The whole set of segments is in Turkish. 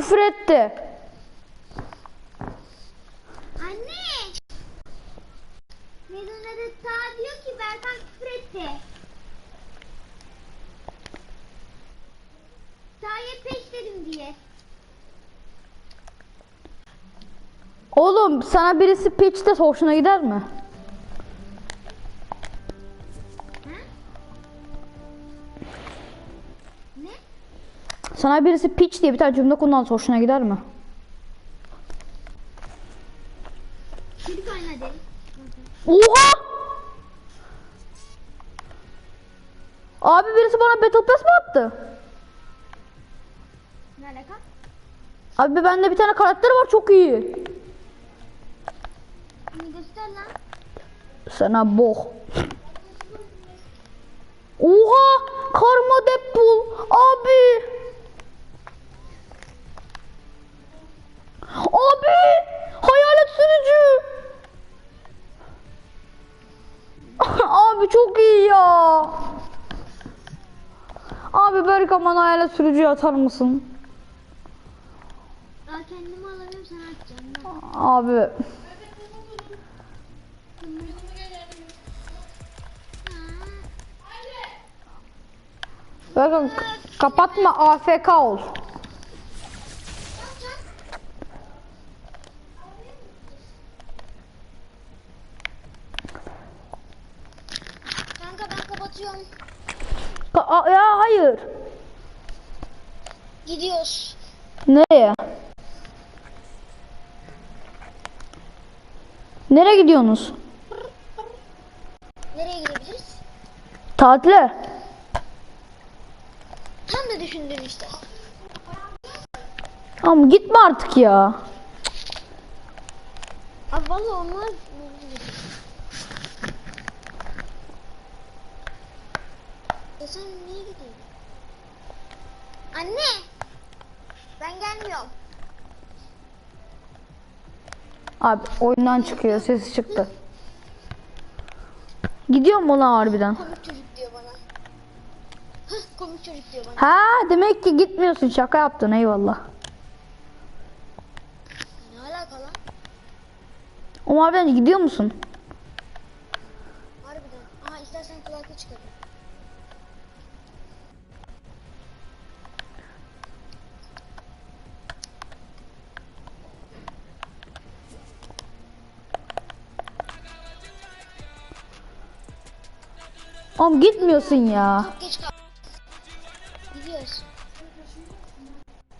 küfür etti. Anne! Neden adı ta diyor ki Berkan küfür etti. Ta'ya peş dedim diye. Oğlum sana birisi de hoşuna gider mi? Sana birisi pitch diye bir tane cümle kullansa hoşuna gider mi? Oha! Abi birisi bana Battle Pass mi attı? Ne alaka? Abi bende bir tane karakter var çok iyi. Bunu göster lan. Sana bok. Oha! Karma Deadpool. Abi! Abi! Hayalet sürücü. Abi çok iyi ya. Abi Berkan bana hayalet sürücüyü atar mısın? Aa kendimi alamıyorum sana atacağım. Ben. Abi Berkan kapatma AFK ol. Kanka ben kapatıyorum. Ka- a- ya hayır. Gidiyoruz. Nereye? Nereye gidiyorsunuz? Nereye gidebiliriz? Tatile. Tam da düşündün işte. Ama gitme artık ya. Abi valla olmaz. Ya sen niye gidiyorsun? Anne! Ben gelmiyorum. Abi oyundan çıkıyor sesi çıktı. Gidiyor mu lan harbiden? Komik çocuk diyor bana. Hah komik çocuk diyor bana. Ha demek ki gitmiyorsun şaka yaptın eyvallah. Ne alaka lan? Ama harbiden gidiyor musun? Harbiden. Aha istersen kulaklık çıkarım. Oğlum gitmiyorsun ya. Çok geç. Gidiyoruz.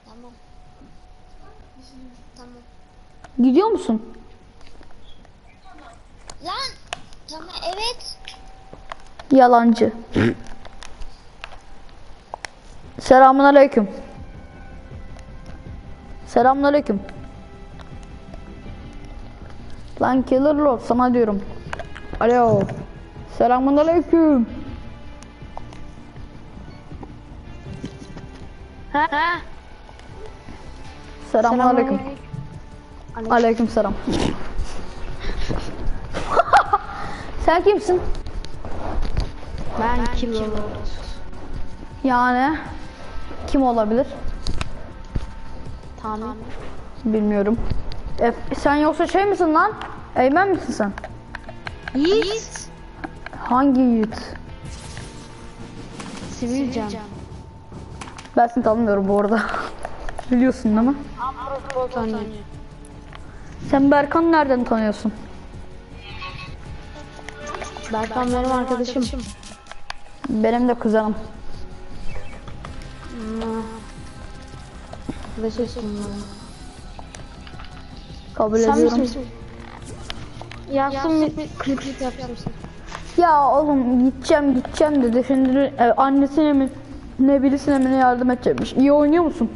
Tamam. Tamam. Gidiyor musun? Lan! Tamam evet. Yalancı. Selamun aleyküm. Selamun aleyküm. Lan Killer Lord sana diyorum. Alo. Selamun aleyküm. Ha? ha. Selamun aleyküm. Aleyküm selam. Sen kimsin? Ben kim Lord? Yani kim olabilir? Tahmin. Bilmiyorum. E, sen yoksa şey misin lan? Eymen misin sen? Yiğit. Hangi yiğit? Sivilcem. Ben seni tanımıyorum bu arada. Biliyorsun değil mi? Tanıyorum. Sen Berkan'ı nereden tanıyorsun? Berkan benim arkadaşım. Benim de kuzenim. Hmm. Arkadaşım. Kabul Sen ediyorum. bir klip sana. Ya oğlum gideceğim gideceğim dedi. Şimdi e, annesine mi ne birisine mi ne yardım edecekmiş. İyi oynuyor musun?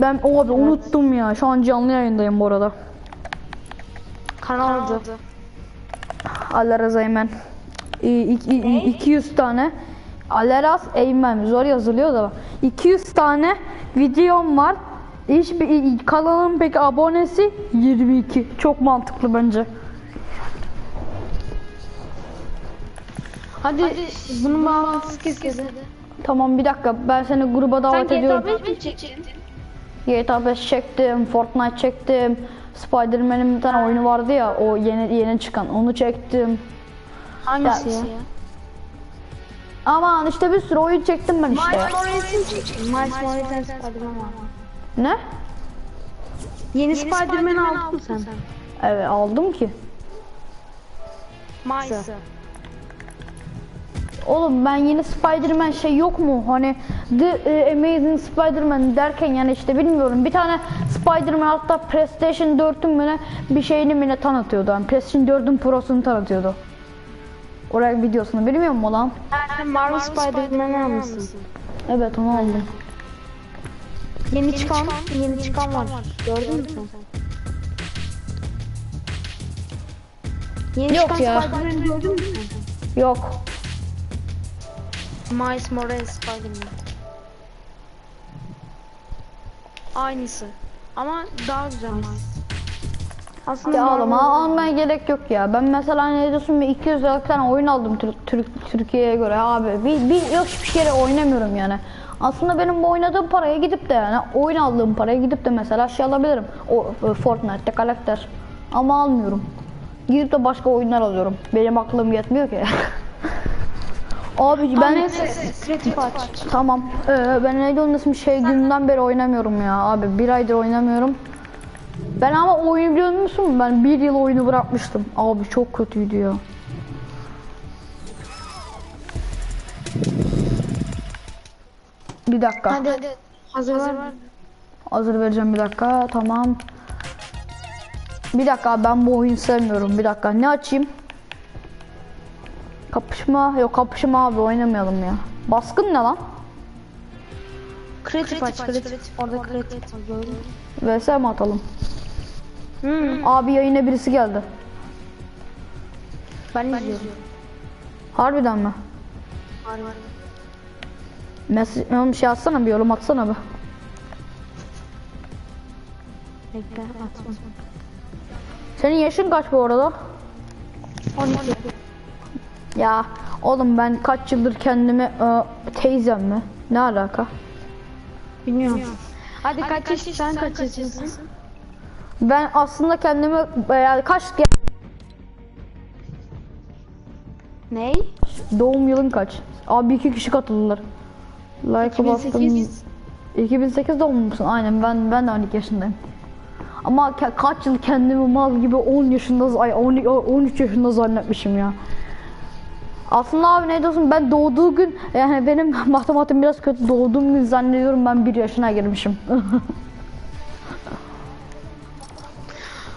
Ben abi unuttum ya. Şu an canlı yayındayım bu arada. Kanaldı. Aleraz Eymen. İ- iki- i- 200 tane Aleraz Eymen zor yazılıyor da 200 tane videom var. Hiçbir kanalın peki abonesi 22. Çok mantıklı bence. Hadi, bunun bağlantısı kesildi. Tamam bir dakika ben seni gruba davet Sen GTA ediyorum. 5 mi çektin? GTA 5 çektim, Fortnite çektim. Spider-Man'in bir tane oyunu vardı ya, o yeni yeni çıkan. Onu çektim. Hangisi Ya- ya? Aman işte bir sürü oyun çektim ben işte. Miles Morales'in çektim. Miles Morales'ten Spider-Man var. Ne? Yeni Spider-Man'i aldın sen. Evet aldım ki. Miles'ı. Oğlum ben yeni Spider-Man şey yok mu? Hani The e, Amazing Spider-Man derken yani işte bilmiyorum. Bir tane Spider-Man hatta PlayStation 4'ün mü bir şeyini mi ne tanıtıyordu. Yani PlayStation 4'ün Pro'sunu tanıtıyordu. Oraya videosunu bilmiyor musun lan? Sen Marvel Spider-Man'i almışsın. Evet onu aldım. Yeni çıkan, yeni çıkan var. Gördün mü sen? Yeni Yok çıkan ya. Spider-Man'i gördün mü sen? Yok. Miles Morales Spider-Man. Aynısı. Ama daha güzel Miles. Aslında Ya oğlum al- almaya gerek yok ya. Ben mesela ne diyorsun bir 200 liralık tane oyun aldım Türk, Türk Türkiye'ye göre abi. Bir, bir yok hiçbir kere oynamıyorum yani. Aslında benim bu oynadığım paraya gidip de yani oyun aldığım paraya gidip de mesela şey alabilirim. O e, Fortnite'te karakter. Ama almıyorum. Gidip de başka oyunlar alıyorum. Benim aklım yetmiyor ki. Abi ben Kreatif aç. tamam. Ee, ben neydi onun ismi şey günden beri oynamıyorum ya abi. Bir aydır oynamıyorum. Ben ama oyunu biliyor musun? Ben bir yıl oyunu bırakmıştım. Abi çok kötüydü ya. Bir dakika. Hadi hadi. Hazır var. Hazır vereceğim bir dakika. Tamam. Bir dakika ben bu oyunu sevmiyorum. Bir dakika ne açayım? Kapışma. Yok kapışma abi oynamayalım ya. Baskın ne lan? Kreatif aç. Kreatif. Orada kreatif? VS mi atalım? Hmm. Abi yayına birisi geldi. Ben izliyorum. Harbiden mi? Var. Mesaj, oğlum şey atsana bir yorum atsana bir. Bekle atma. Senin yaşın kaç bu arada? 12. Ya oğlum ben kaç yıldır kendimi e, teyzem mi? Ne alaka? Bilmiyorum. Hadi, kaç yaş sen kaç yaşındasın? Ben aslında kendimi yani kaç Ney? doğum yılın kaç? Abi iki kişi katıldılar. Like'a bastım. 2008. 2008 doğumlusun. Aynen ben ben de 12 yaşındayım. Ama ka- kaç yıl kendimi mal gibi 10 yaşında ay 10, 13 yaşında zannetmişim ya. Aslında abi ne diyorsun ben doğduğu gün yani benim matematiğim biraz kötü doğduğum gün zannediyorum ben 1 yaşına girmişim.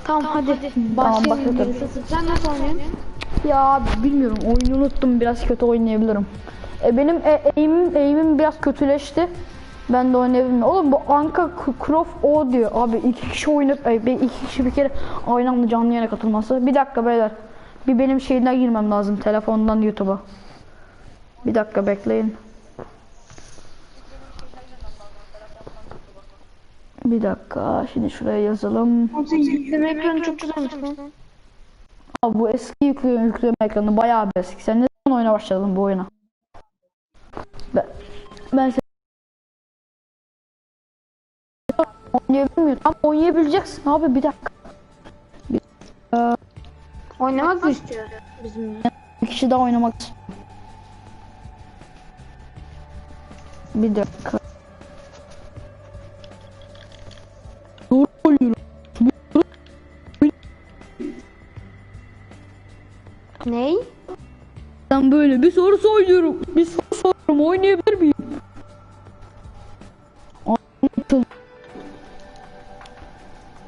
Tamam, hadi. Tamam, Başlayalım. Sen nasıl oynuyorsun? ya bilmiyorum oyunu unuttum biraz kötü oynayabilirim. E, benim e, eğimim, eğimim biraz kötüleşti. Ben de oynayabilirim. Oğlum bu Anka Croft o diyor. Abi iki kişi oynayıp e, bir- iki kişi bir kere aynı anda canlı yayına katılması. Bir dakika beyler. Bir benim şeyden girmem lazım telefondan YouTube'a. Bir dakika bekleyin. Bir dakika şimdi şuraya yazalım. Abi bu eski yükleme, yükleme ekranı bayağı bir eski. Sen ne zaman oyuna başladın bu oyuna? Ben, ben sen... Oynayabilir miyim? Oynayabileceksin abi bir dakika. Oynamak mı istiyor bizimle? Bir kişi daha oynamak. Bir dakika. Ney? Ben böyle bir soru soruyorum. Bir soru soruyorum. Oynayabilir miyim?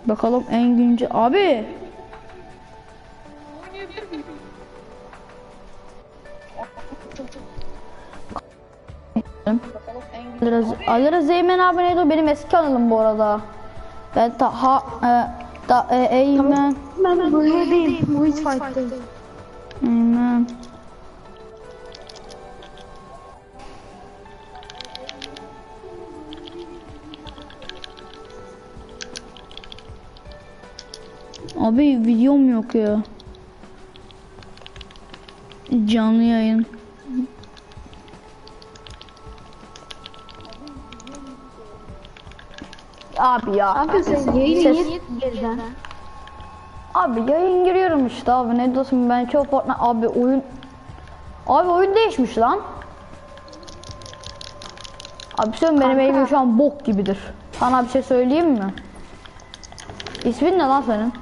Bakalım en güncel. Abi. Alırız, alırız Eymen abi neydi o? benim eski kanalım bu arada. Ben daha e, da e, Eymen Ben böyleyim. Bu hiç fight'tayım. Eymen Abi videom yok ya. Canlı yayın. Abi ya. Kanka sen yayını Ses- niye geriden? Abi yayın giriyorum işte abi ne diyorsun ben çok Fortnite abi oyun Abi oyun değişmiş lan. Abi söyleyeyim benim Kanka. evim şu an bok gibidir. Sana bir şey söyleyeyim mi? İsmin ne lan senin?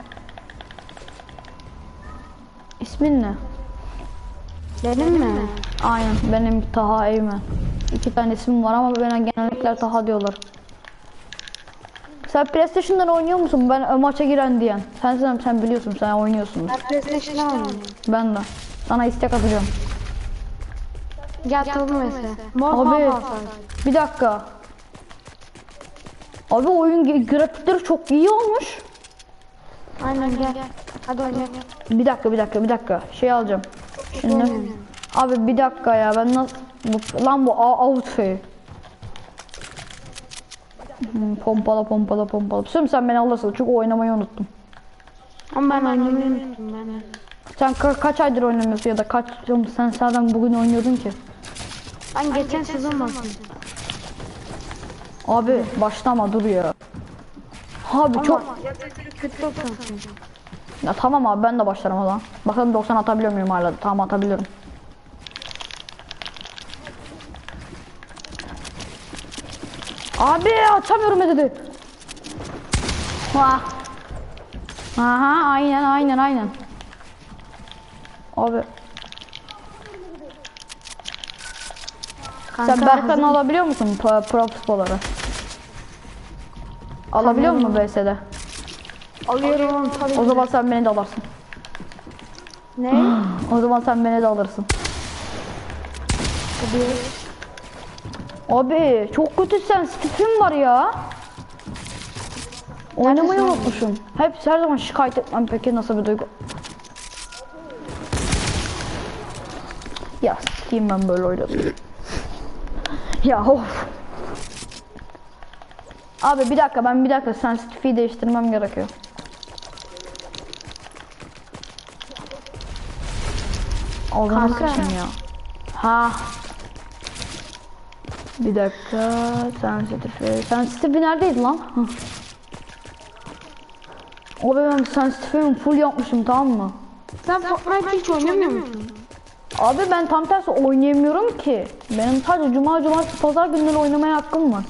İsmin ne? Benim mi? Aynen benim Taha Eymen. İki tane ismim var ama bana genellikle Taha diyorlar. Sen PlayStation'dan oynuyor musun? Ben ö, maça giren diyen. Sen sen, sen biliyorsun sen oynuyorsun. Ben PlayStation'da oynuyorum. Ben de. Sana istek atacağım. Gel tadı mesela. Mor Abi bir dakika. Abi oyun grafikleri çok iyi olmuş. Aynen gel. Hadi oynayalım. Bir dakika bir dakika bir dakika. Şey alacağım. Şimdi. Abi bir dakika ya ben nasıl bu, lan bu outfit. Hmm, pompala pompala pompala. Sırf sen beni alırsın çünkü oynamayı unuttum. Ama ben oynamayı unuttum ben. Sen ka- kaç aydır oynamıyorsun ya da kaç Oğlum sen zaten bugün oynuyordun ki. Ben geçen sezon başladım. Abi başlama dur ya. Abi çok kötü. Ya tamam abi ben de başlarım o zaman. Bakalım 90 atabiliyor muyum hala? Tamam atabiliyorum. Abi atamıyorum dedi? Vah. Aha aynen aynen aynen. Abi Kanka, sen Berkan'ı hazır- alabiliyor musun pro, pro futbolları? Alabiliyor musun BS'de? Alıyorum tabii. O zaman sen beni de alırsın. Ne? O zaman sen beni de alırsın. Abi çok kötü sensitifim var ya. Oynamayı unutmuşum. Hep her zaman şikayet etmem peki nasıl bir duygu? Ya sikeyim ben böyle oynadım. ya of. Abi bir dakika ben bir dakika sensitifiyi değiştirmem gerekiyor. Kanka. sıçayım ya. Ha. Bir dakika. Sensitifi. Sensitifi neredeydi lan? Hı. O ben sensitifimi full yapmışım tamam mı? Sen Fortnite hiç oynamıyor musun? Abi ben tam tersi oynayamıyorum ki. Benim sadece cuma cumartesi pazar günleri oynamaya hakkım var.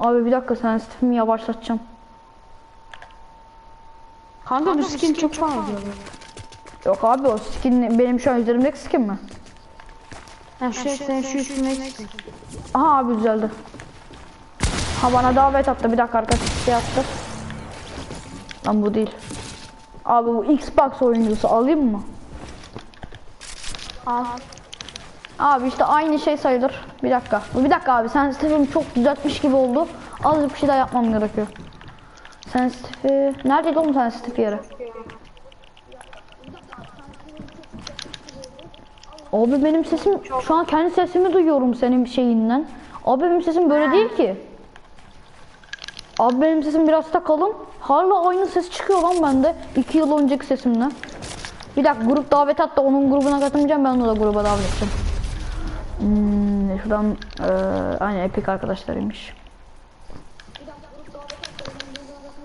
Abi bir dakika sensitifimi yavaşlatacağım. Kanka bu skin çok pahalı diyor. Yok abi o skin benim şu an üzerimdeki skin mi? Ha şu sen şu üstüne skin. Aha abi düzeldi. Ha bana davet attı. Bir dakika arkadaş şey attı. Lan bu değil. Abi bu Xbox oyuncusu alayım mı? Al. Abi işte aynı şey sayılır. Bir dakika. Bir dakika abi sensitifim çok düzeltmiş gibi oldu. Azıcık bir şey daha yapmam gerekiyor. Sensitifi... Neredeydi oğlum sensitif yeri? Abi benim sesim... Şu an kendi sesimi duyuyorum senin şeyinden. Abi benim sesim böyle değil ki. Abi benim sesim biraz da kalın. Hala aynı ses çıkıyor lan bende. 2 yıl önceki sesimle. Bir dakika grup davet at da onun grubuna katılmayacağım ben onu da gruba davet edeceğim. Hmm, şuradan eee aynı Epic arkadaşlarıymış.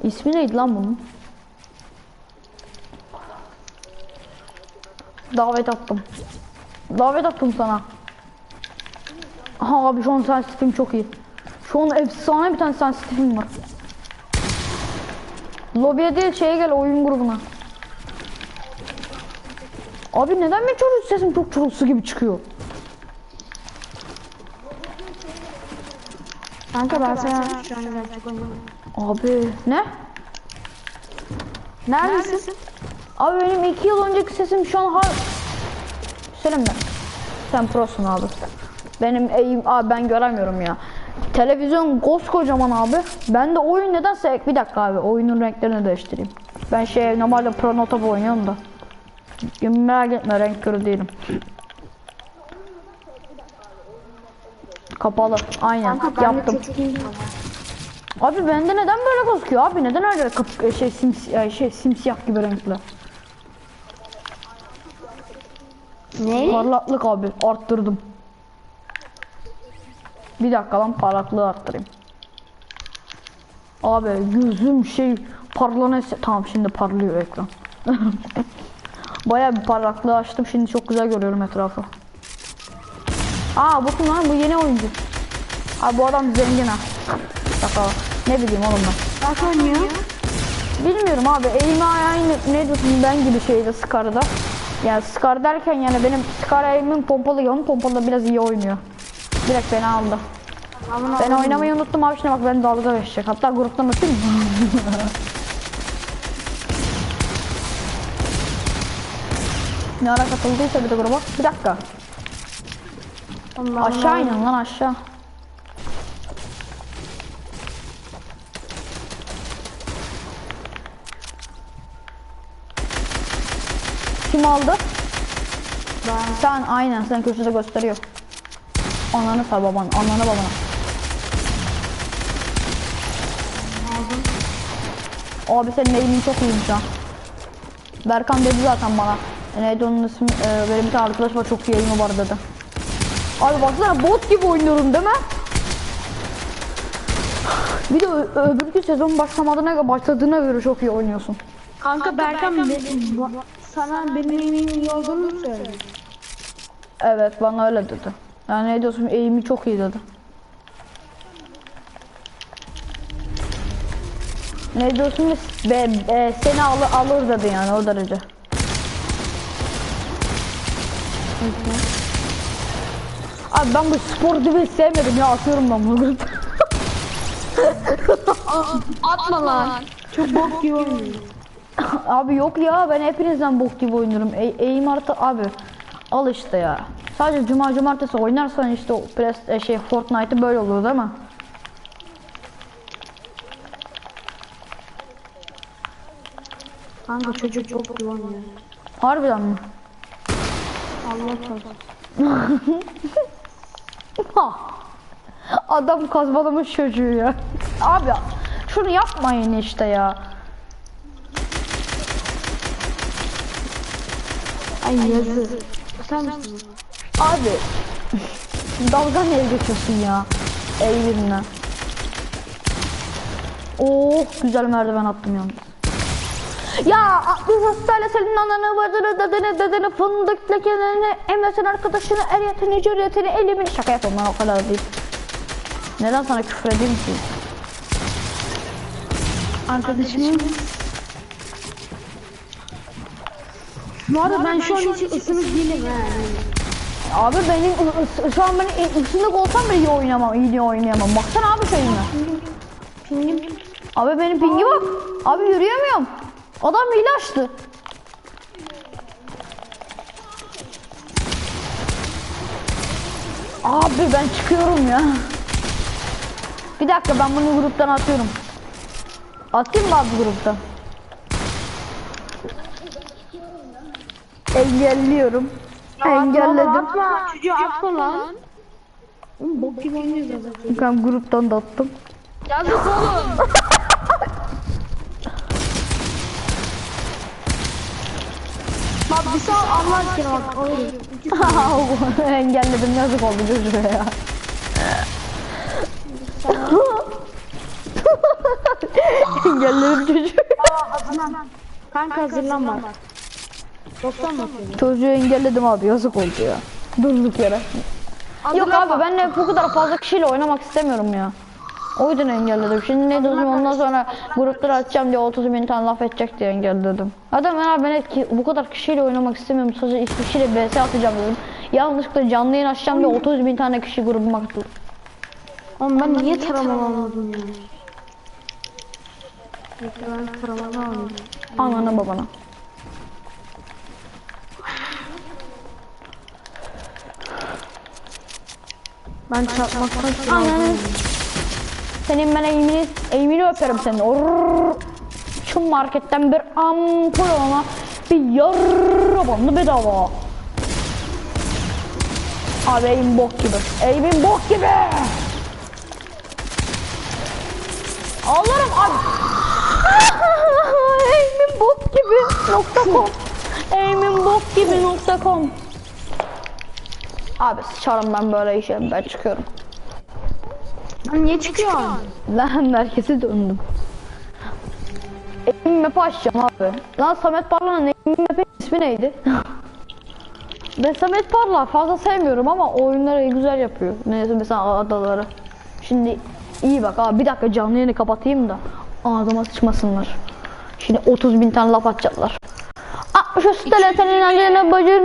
İsmi neydi lan bunun? Davet attım. Davet attım sana. Aha abi şu an sensitifim çok iyi. Şu an efsane bir tane sensitifim var. Lobiye değil şeye gel oyun grubuna. Abi neden benim çocuk sesim çok çorulsu gibi çıkıyor? Kanka ben sana Abi ne? Neredesin? Abi benim iki yıl önceki sesim şu an har... Ben. Sen prosun abi. Benim eğim abi ben göremiyorum ya. Televizyon koskocaman abi. Ben de oyun nedense bir dakika abi oyunun renklerini değiştireyim. Ben şey normalde pro nota oynuyorum da. Merak etme renk körü değilim. Kapalı. Aynen Kanka yaptım. Abi bende neden böyle gözüküyor abi? Neden öyle kap şey sims şey simsiyah gibi renkler? Ne? Parlaklık abi arttırdım. Bir dakika lan parlaklığı arttırayım. Abi gözüm şey parlana tamam şimdi parlıyor ekran. Bayağı bir parlaklığı açtım şimdi çok güzel görüyorum etrafı. Aa kim lan bu yeni oyuncu. Abi bu adam zengin ha. Şaka. Ne bileyim oğlum ben. Nasıl oynuyor? Bilmiyorum abi eğimi aynı ne diyorsun ben gibi şeyde Scar'da. Yani Scar derken yani benim Scar eğimim pompalı onun pompalı biraz iyi oynuyor. Direkt beni aldı. Aman Ben oynamayı unuttum abi şimdi bak ben dalga geçecek. Hatta gruptan atayım ne ara katıldıysa bir de gruba. Bir dakika. Allah Aşağı inin lan aşağı. Kim aldı? Sen aynen sen köşede gösteriyor. Ananı sar baban, ananı babana. Abi senin eğimin çok iyiymiş ha. Berkan dedi zaten bana. E, Neydi onun ismi? Ee, benim bir tane arkadaş var çok iyi eğimi var dedi. Abi baksana bot gibi oynuyorum değil mi? Bir de öbürkü sezon başlamadığına başladığına göre çok iyi oynuyorsun. Kanka Berkan be- ba- sana benim evimin iyi olduğunu mu söyledi? Evet bana öyle dedi. Yani ne diyorsun eğimi çok iyi dedi. Ne diyorsun be, be- seni alır, alır dedi yani o derece. Abi ben bu spor gibi sevmedim ya atıyorum ben bunu. Atma lan. Çok bok gibi oynuyor. abi yok ya ben hepinizden bok gibi oynuyorum. E eğim artı abi al işte ya. Sadece cuma cumartesi oynarsan işte o pres e, şey Fortnite'ı böyle olur değil mi? Kanka çocuk gibi oynuyor. Harbiden mi? Allah korusun. Ha. Adam kazmalamış çocuğu ya. Abi şunu yapmayın işte ya. Yazı. Sen? Abi dalga neye geçiyorsun ya? Eğilimle. Oh güzel merdiven attım yalnız. Ya aklı hastayla senin ananı bacını dadını dadını fındık lekelerini emesin arkadaşını eriyetini cüriyetini elimin şaka yapalım lan o kadar değil. Neden sana küfür edeyim ki? Arkadaşımın. Bu arada ben şu an hiç ısınık değilim ha. Abi benim şu an ben ısınık olsam bile iyi oynamam, iyi oynayamam. Baksana abi şeyime. Pingim. Abi benim pingi bak. Abi yürüyemiyorum. Adam hile açtı. Abi ben çıkıyorum ya. Bir dakika ben bunu gruptan atıyorum. Atayım mı abi gruptan? Engelliyorum. Engelledim. Atma. Çocuğu atma lan. Bok gibi oynuyor zaten. Ben gruptan da attım. Yazık oğlum. Bak bir sağ Allah aşkına bak. Oğlum. Engelledim yazık oldu çocuğa ya. Engelledim çocuğu. Kanka hazırlan bak. 90 mı? Çocuğu engelledim abi yazık oldu ya. Durduk yere. Yok abi ben de bu kadar fazla kişiyle oynamak istemiyorum ya. O yüzden engelledim. Şimdi ne diyorsun ondan sonra grupları açacağım diye 30 bin tane laf edecek diye engelledim. Adam ben abi ben ki bu kadar kişiyle oynamak istemiyorum. Sadece iki kişiyle BS atacağım dedim. Yanlışlıkla canlı yayın açacağım diye 30 bin tane kişi grubuma katıldı. Oğlum ben niye taramalı almadım ya? Ben taramalı almadım. Anana babana. Ben çarpmaktan Ananı. Senin ben eğimini, eğimini öperim senin. Orrrr. Şu marketten bir ampul ona bir yarı bandı bedava. Abi eğim bok gibi. Eğimin bok gibi. Alırım abi. eğimin bok gibi nokta com. Eğimin bok gibi nokta com. Abi sıçarım ben böyle işe ben çıkıyorum. Lan niye çıkıyorsun? Lan merkezi döndüm. Emin map'i açacağım abi. Lan Samet Parla'nın Emin map'in ismi neydi? ben Samet Parla fazla sevmiyorum ama oyunları güzel yapıyor. Neyse mesela adaları. Şimdi iyi bak abi bir dakika canlı yayını kapatayım da ağzıma sıçmasınlar. Şimdi 30 bin tane laf atacaklar. 63 TL senin annene bacını